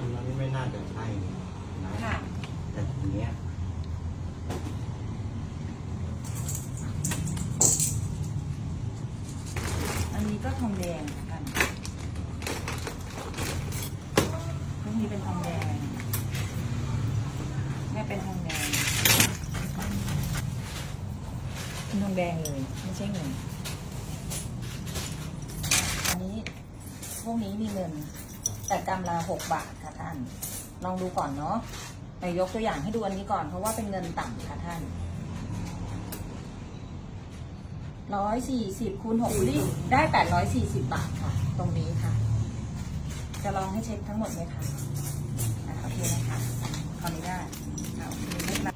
อันนั้นไม่น่าจะใช่นะค่ะ แต่ทีเนี้ยอันนี้ก็ทองแดงกันพวกนี้เป็นทองแดงแม่เป็นทองแดงเป็นทองแดงเลย ไม่ใช่เงิน อันนี้พวกนี้มีเงิน แต่กำละหกบาทค่ะท่าน ลองดูก่อนเนาะแต่ยกตัวอย่างให้ดูอันนี้ก่อน เพราะว่าเป็นเงินต่ำค่ะท่านร้อยสี่สิบคูณหกลิได้แปดร้อยสี่สิบบาทค่ะ ตรงนี้ค่ะ จะลองให้เช็คทั้งหมดไหมคะอะโอเคนะคะขออนุญาตโอเคไ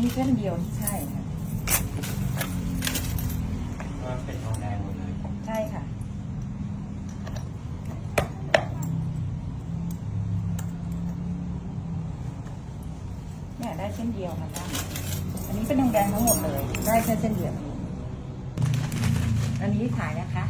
นี่เส้นเดียวใช่ค่ะก็เป็นทองแดงหมดเลยใช่ค่ะ เนี่ยได้เส้นเดียวค่ะท่านอันนี้เป็นทองแดงทั้งหมดเลย ได้แค่เส้นเดียว อันนี้ขายนะคะ